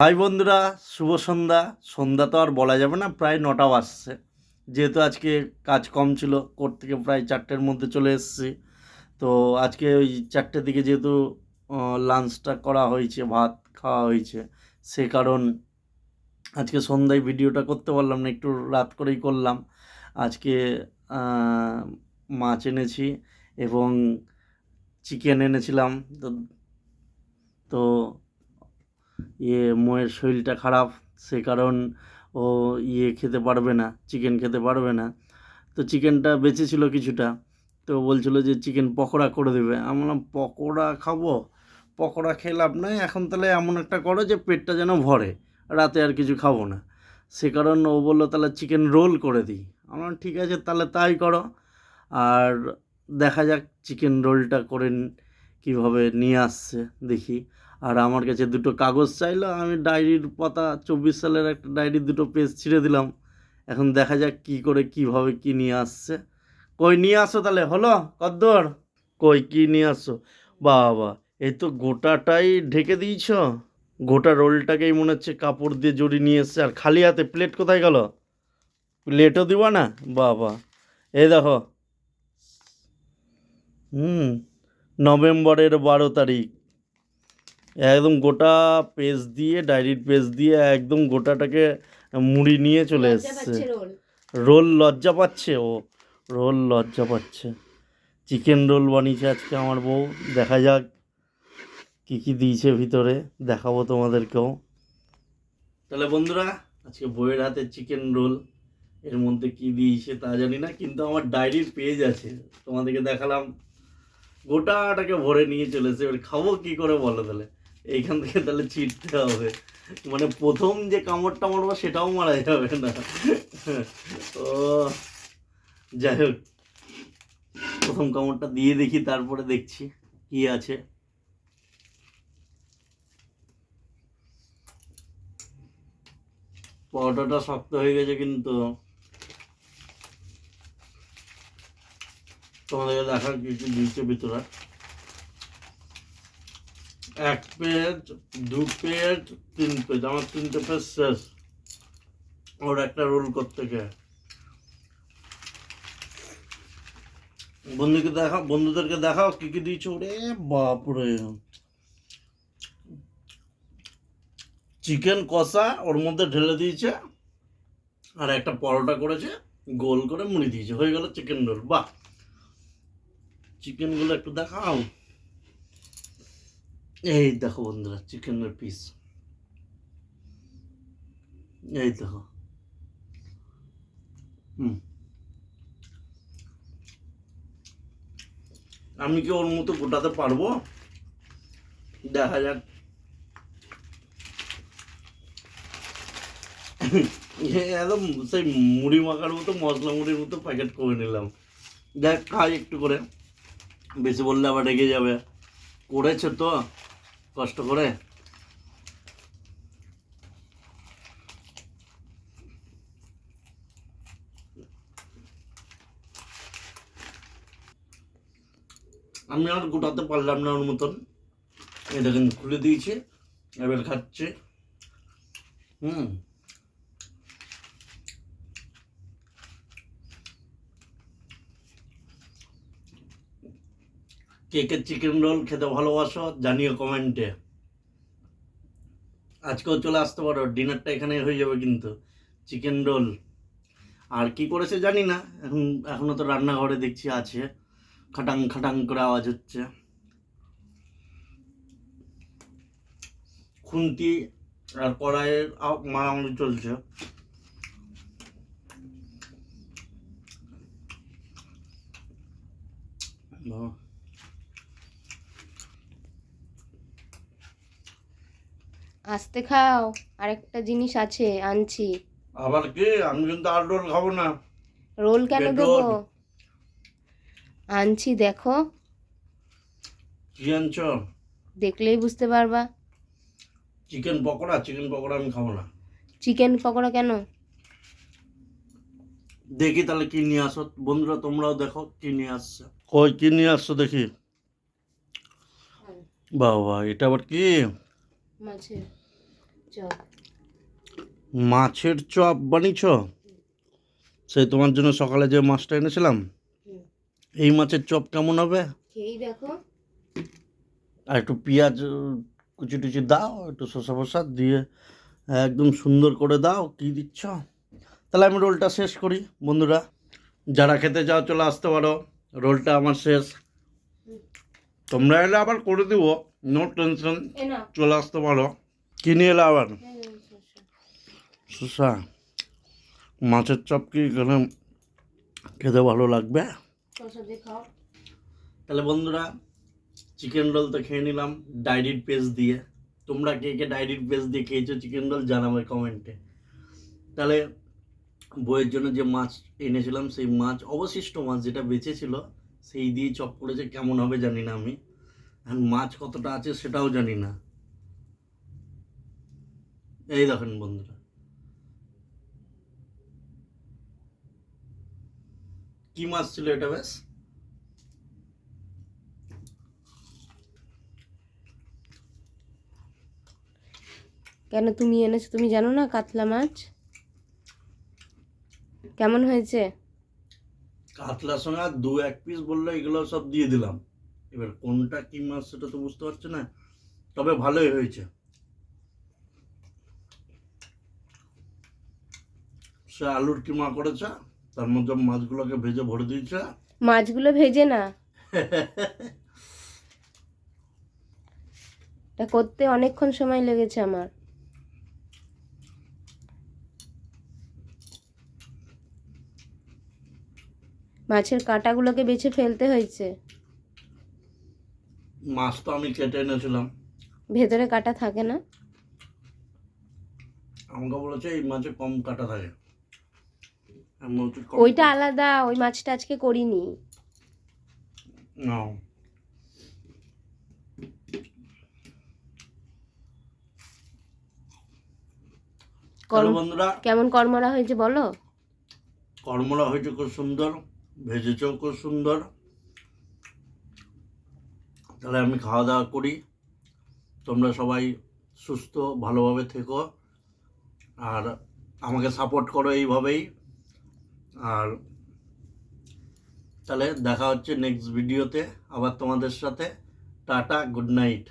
High বন্ধুরা, শুভ সন্ধ্যা। সন্ধ্যা তো আর বলা যাবে না, প্রায় নটা বাজছে। যেহেতু আজকে কাজ কম ছিল কোর্ট থেকে প্রায় চারটের মধ্যে চলে এসেছি। তো আজকে ওই চারটের দিকে যেহেতু লাঞ্চটা করা হয়েছে, ভাত খাওয়া হয়েছে, সে কারণ আজকে সন্ধ্যায় ভিডিওটা করতে পারলাম না, একটু রাত করেই করলাম। আজকে মাছ এনেছি এবং চিকেন এনেছিলাম। তো তো ইয়ে মোয়ের শরীরটা খারাপ, সে কারণ ও ইয়ে খেতে পারবে না চিকেন খেতে পারবে না। তো চিকেনটা বেঁচে ছিল কিছুটা, তো বলছিল যে চিকেন পকোড়া করে দেবে। আমি বললাম, পকোড়া খাব? পকোড়া খেয়ে লাভ নাই, এখন তাহলে এমন একটা করো যে পেটটা যেন ভরে, রাতে আর কিছু খাব না। সে কারণ ও বলল, তাহলে চিকেন রোল করে দিই। আমার ঠিক আছে, তাহলে তাই করো। আর দেখা যাক চিকেন রোলটা করে ন- কীভাবে নিয়ে আসছে, দেখি। আর আমার কাছে দুটো কাগজ চাইলো, আমি ডায়েরির পাতা চব্বিশ সালের একটা ডায়েরির দুটো পেজ ছিঁড়ে দিলাম। এখন দেখা যাক কি করে, কীভাবে কি নিয়ে আসছে। কই নিয়ে আসো তাহলে? হলো? কদ্দর? কই কি নিয়ে আসো? বাবা, এই তো গোটাটাই ঢেকে দিয়েছ। গোটা রোলটাকেই মনে হচ্ছে কাপড় দিয়ে জড়ি নিয়ে এসছে। আর খালি হাতে প্লেট কোথায় গেল? প্লেটও দিবা না? বাবা। এই দেখো। হুম, নভেম্বরের বারো তারিখ। একদম গোটা পেজ দিয়ে ডায়েরির পেজ দিয়ে একদম গোটাটাকে মুড়ি নিয়ে চলে এসছে। রোল। রোল লজ্জা পাচ্ছে ও। রোল লজ্জা পাচ্ছে। চিকেন রোল বানিয়েছে আজকে আমার বউ। দেখা যাক কি কি দিয়েছে ভিতরে। দেখাবো তোমাদেরকেও। তাহলে বন্ধুরা আজকে বইয়ের হাতে চিকেন রোল। এর মধ্যে কি দিয়েছে তা জানি না কিন্তু আমার ডায়েরির পেজ আছে। তোমাদেরকে দেখালাম। গোটাটাকে ভরে নিয়ে চলেছে। এবার খাব কি করে বলো তাহলে? এইখান থেকে তাহলে ছিটতে হবে। মানে প্রথম যে কামড়টা মারবো সেটাও মারা যাবে না। ও, যাই হোক। প্রথম কামড়টা দিয়ে দেখি, তারপরে দেখছি কি আছে। পরোটাটা শক্ত হয়ে গেছে কিন্তু। তোমাদেরকে দেখার কিছু দিচ্ছে ভিতরে। এক পেজ, দু পেজ, তিন পেজ, আমার তিনটে পেজ শেষ। ওর একটা রোল করতে গিয়ে বন্ধুকে দেখাও, বন্ধুদেরকে দেখাও, কি কি দিয়েছ রে বাপরে। চিকেন কষা ওর মধ্যে ঢেলে দিয়েছে, আর একটা পরোটা করেছে, গোল করে মুড়ি দিয়েছে। হয়ে গেল চিকেন রোল, বাহ। চিকেনগুলো একটু দেখাও। এই দেখো বন্ধুরা, চিকেনের পিস এই দেখো। হুম। আমি কি ওর মতো গোটাতে পারব? দেখা যাক। একদম সেই মুড়ি মাখার মতো, মশলা মুড়ির মতো প্যাকেট করে নিলাম। দেখ, খাই একটু করে। বেশি বললে আবার রেগে যাবে। করেছে তো? কষ্ট করে। আমি আর গোটাতে পারলাম না ওর মতন। এটা কিন্তু খুলে দিয়েছে, এবার খাচ্ছে। হুম। কে কে চিকেন রোল খেতে ভালোবাসো, জানিও কমেন্টে। আজকেও চলে আসতে পারো, ডিনারটা এখানে হয়ে যাবে কিন্তু, চিকেন রোল। আর কি করেছে জানি না, এখন এখনও তো রান্নাঘরে দেখছি আছে, খাটাং খাটাং করে আওয়াজ হচ্ছে। খুন্তি আর কড়াইয়ের মারামারি চলছে। বাহ। আস্তে খাও আরেকটা জিনিস আছে আনছি। আবার কি? আমি কিন্তু আর রোল খাব না। রোল কেন দেবো? আনছি দেখো। কি আনছো? দেখলেই বুঝতে পারবা। চিকেন পকোড়া? চিকেন পকোড়া আমি খাব না। চিকেন পকোড়া কেন? দেখি তাহলে কি নিয়ে আসো। বন্ধুরা তোমরাও দেখো কি নিয়ে আসছে। কই কি নিয়ে আসছো দেখি? বাবা এটা আবার কি? মাছের। মাছের চপ বানিয়েছ? সেই তোমার জন্য সকালে যে মাছটা এনেছিলাম এই মাছের চপ কেমন হবে? দেখো। আর একটু পেঁয়াজ কুচি টুচি দাও একটু শসা ফসা দিয়ে একদম সুন্দর করে দাও কি দিচ্ছ? তাহলে আমি রোলটা শেষ করি বন্ধুরা। যারা খেতে চাও চলে আসতে পারো। রোলটা আমার শেষ। তোমরা এলে আবার করে দিব নো টেনশন। চলে আসতে পারো। কি নিয়ে এলে আবার শসা মাছের চপ কি এখানে খেতে ভালো লাগবে? তাহলে বন্ধুরা চিকেন রোল তো খেয়ে নিলাম ডায়েরির পেজ দিয়ে। তোমরা কে কে ডায়েরির পেজ দিয়ে খেয়েছো চিকেন রোল জানাবে কমেন্টে তাহলে বইয়ের জন্য যে মাছ এনেছিলাম, সেই মাছ, অবশিষ্ট মাছ যেটা বেঁচে ছিল সেই দিয়ে চপ করেছে, কেমন হবে জানি না আমি। মাছ কতটা আছে সেটাও জানি না। এই দেখেন বন্ধুরা। কি মাছ ছিল এটা বেশ? কেন তুমি এনেছো? তুমি জানো না কাতলা মাছ? কেমন হয়েছে? কাতলার সঙ্গে আর দু এক পিস বলল এগুলো সব দিয়ে দিলাম। এবার কোনটা কি মাছ সেটা তো বুঝতে পারছ না তবে ভালোই হয়েছে। সে আলুর কিমা করেছে তার মধ্যে মাছগুলোকে ভেজে ভরে দিয়েছে। মাছগুলো ভেজে না? এটা করতে অনেকক্ষণ সময় লেগেছে আমার। মাছের কাঁটাগুলোকে বেছে ফেলতে হয়েছে। মাছ তো আমি কেটে এনেছিলাম। ভেতরে কাটা থাকে না? আমাকে বলেছে এই মাছে কম কাটা থাকে। ওইটা আলাদা ওই মাছটা আজকে করিনি। বন্ধুরা। কেমন কর্মরা হয়েছে বলো? কর্মরা হয়েছে খুব সুন্দর ভেজেছেও খুব সুন্দর। তাহলে আমি খাওয়া দাওয়া করি। তোমরা সবাই সুস্থ ভালোভাবে থেকো। আর আমাকে সাপোর্ট করো এইভাবেই। আর তাহলে দেখা হচ্ছে নেক্সট ভিডিওতে আবার তোমাদের সাথে। Tata good night